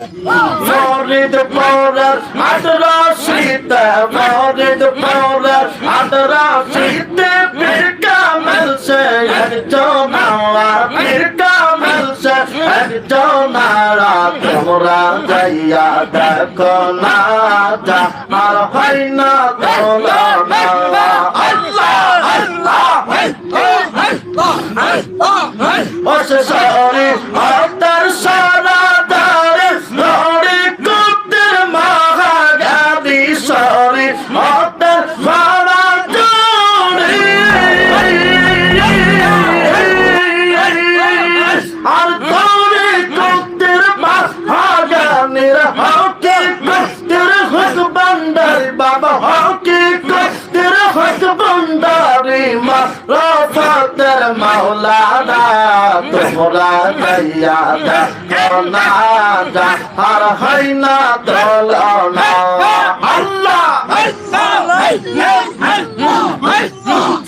ফরিদ পৌরের আটরা শীতে ফরিদ পৌরের আটরা শীতে পীর কামেল সে একজন আমার পীর কামেল সে একজন আরা তোমরা যাইয়া দেখো না যা আর হয় না তোলা না আল্লাহ আল্লাহ ও সে সরি মাওলানা তোমরা গাইয়া দেখো না যা আর হয় না দলনা আল্লাহ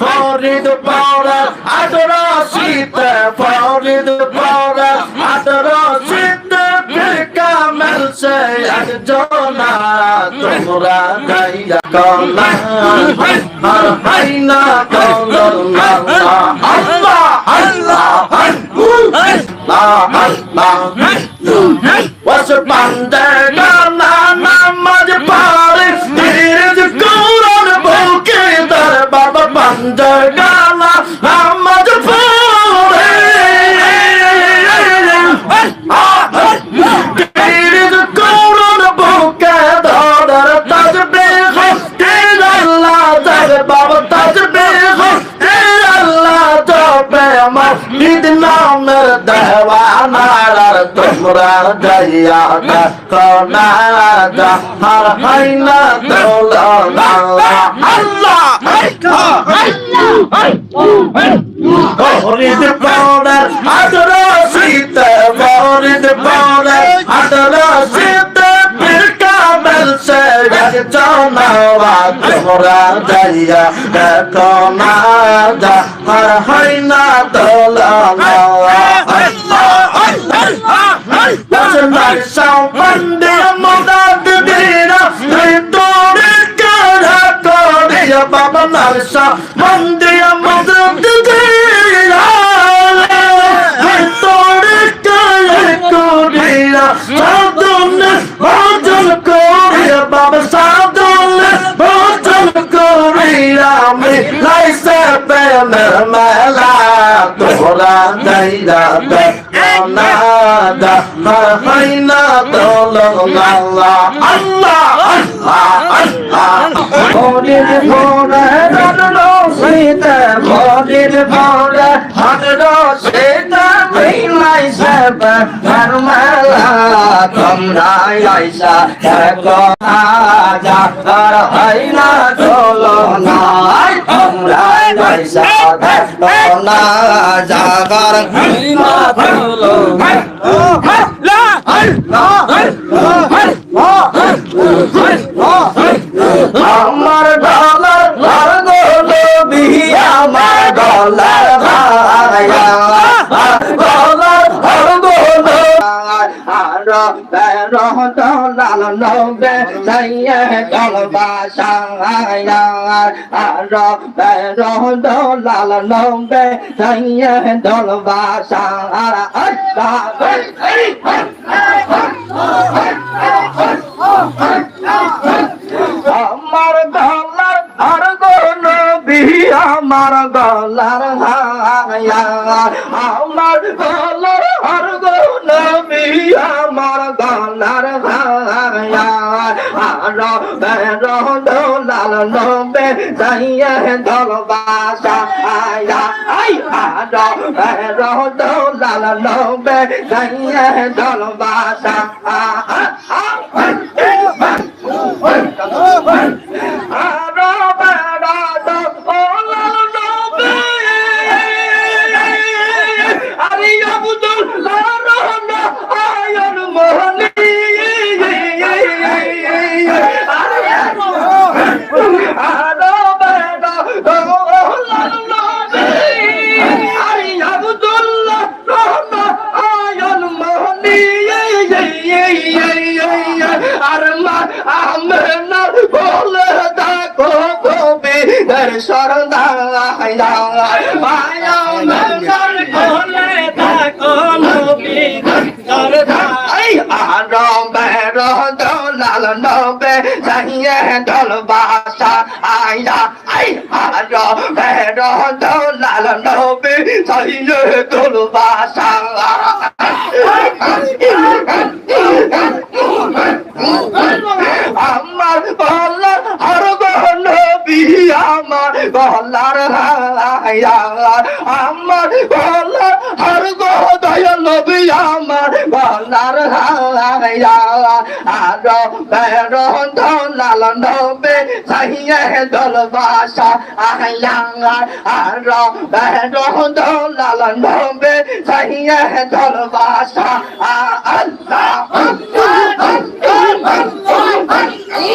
ফরিদ পাওয়ার আদরা শীতে ফরিদ পাওয়ার আদরা শীতে কামেল সে একজনা। তোমরা গাইয়া কনা আর হয় না দলনা আল্লাহ আল্লাহ What's a bande gana namaz pare Tirz Quran bulke dar baba bande gana namaz pare Tirz Quran bulke dar tajbih Tir Allah dar baba tajbih Tir Allah tobe আমার ঈদ নামের দেওয়ানার তোমরা যাইয়া দেখো না যাহার হয় না দোলনা আল্লাহ ফরিদ পাউডার আদর শীতে ফরিদ পাউডার আদর শীতে কামেল সে জনাওয়া তোমরা যাইয়া দেখো না যাহার হয় না দোলনা Nacional são bandeira dira Vitória cara corria Baba Narsa bandeira dira Vitória cara corria Sadone Bajan corria Baba Sadone Bajan corria Me lai se pena mela Tora daira sita Bilai sebe Karmala Kamrai Aisha Eko Aja Karhayna dolong Ay Kamrai Aisha Eko Aja Karhayna dolong আমার ডলার আর গোলো বিহি আমার dollar ভাইয়া dollar আর গোলো আর নবে সাইয়ে doll বাসায়া আর বেরো ডলার নবে সাইয়ে ডল বাসায়া আল্লাহ আমার গলার আর বিহি আমার গলার ভায়া আমার গলার আর গোল বিহি আমার গলার ভায়া আর বের দোলাল নবে সাইয়ে দল বাসা আয়া আই আর বের দোলাল নবে সাইয়ে দল বাসা আ আমরা বলে দেখো কবিদের সরদার নবে সাইয়ে দল বাসা আইয়া আই আর বের দলাল নবে সাইয়ে দল বাসা আমার গলার আর দয় নবী আমার গলার হায়া আর বের দলাল নবে সাইয়ে দল বাসা আয়া। আর বের দলাল নবে সাইয়ে দল বাসা আল্লাহ। এই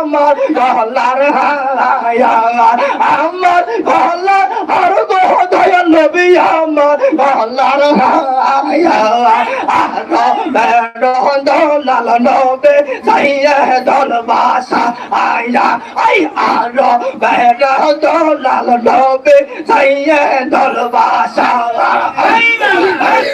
আমার গলার হায়ার আমার গলার আর দোদয় নবী আমার গলার হায়ার আর দোলাল নবে সাইয়ে দলবাসা আয়া। আই আর বের দোলাল নবে সাইয়ে দলবাসা আই আই